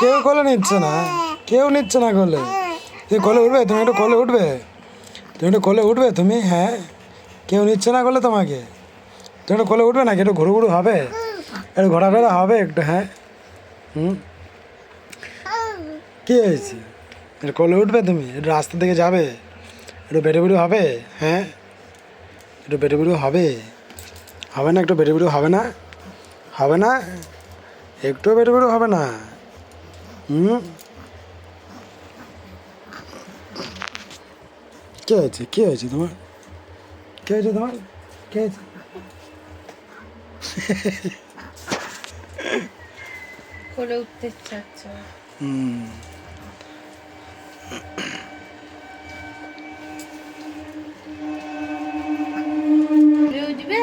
কেউ কলে নিচ্ছে না। কেউ নিচ্ছে না কোলে। তুমি কোলে উঠবে? তুমি একটু কোলে উঠবে? তুমি একটু কোলে উঠবে তুমি? হ্যাঁ। কেউ নিচ্ছে না কোলে তোমাকে। তুমি একটু কোলে উঠবে নাকি? একটু ঘুরু ঘুরু হবে? একটু ঘোরাফেরা হবে একটু হ্যাঁ? হুম? কি হয়েছে? একটু কলে উঠবে তুমি? একটু রাস্তা থেকে যাবে? একটু বেটে বেটু হবে? হ্যাঁ? একটু বেটে বেটু হবে? হবে না, একটু বেটে বেটু হবে না? হবে না? একটু বেটে বেটু হবে না? কে হয়েছে কে হয়েছে তোমার কে হয়েছে তোমার কে হয়েছে কোলে উঠতে চাচ্ছে হুম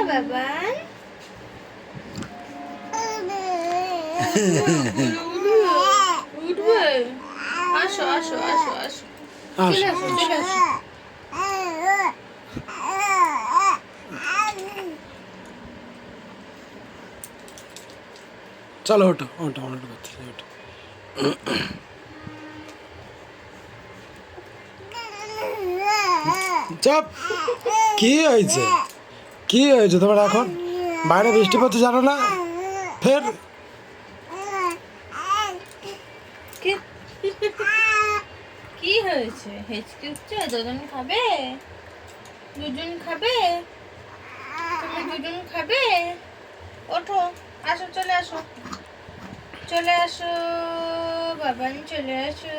বাবা আসো আসো আসো আসো। চলে আসো আসো চলে আসো। চলো ওঠো ওঠো ওঠো করতে ওঠো। চাপ কি হয়েছে? কি হয়েছে তোমার এখন? বাইরে বৃষ্টি পড়ছে জানো না? ফের? কি হয়েছে হেঁচকি উঠছে দুজন খাবে দুজন খাবে, তুমি দুজন খাবে। ওঠো, আসো, চলে আসো। চলে আসো, বাবান, চলে আসো।